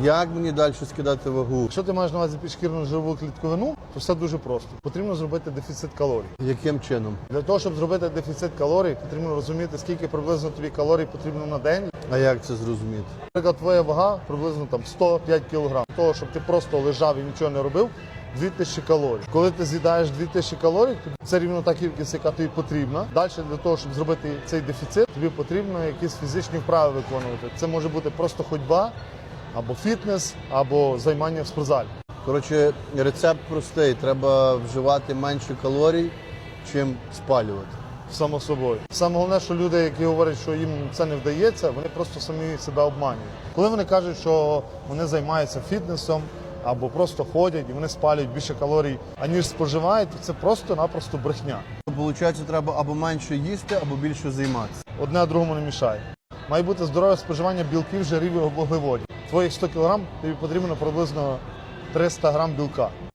Як мені далі скидати вагу? Якщо ти маєш на увазі підшкірну жирову клітковину, то все дуже просто. Потрібно зробити дефіцит калорій. Яким чином? Для того, щоб зробити дефіцит калорій, потрібно розуміти, скільки приблизно тобі калорій потрібно на день. А як це зрозуміти? Наприклад, твоя вага приблизно там 105 кг. Для того, щоб ти просто лежав і нічого не робив, 2000 калорій. Коли ти з'їдаєш 2000 калорій, то це рівно та кількість, яка тобі потрібна. Далі для того, щоб зробити цей дефіцит, тобі потрібно якісь фізичні вправи виконувати. Це може бути просто ходьба, або фітнес, або займання в спортзалі. Коротше, рецепт простий. Треба вживати менше калорій, чим спалювати. Само собою. Саме головне, що люди, які говорять, що їм це не вдається, вони просто самі себе обманюють. Коли вони кажуть, що вони займаються фітнесом або просто ходять і вони спалюють більше калорій, аніж споживають, то це просто-напросто брехня. Получається, треба або менше їсти, або більше займатися. Одне другому не мішає. Має бути здорове споживання білків, жирів і вуглеводів. Твоїх 100 кг тобі потрібно приблизно 300 грам білка.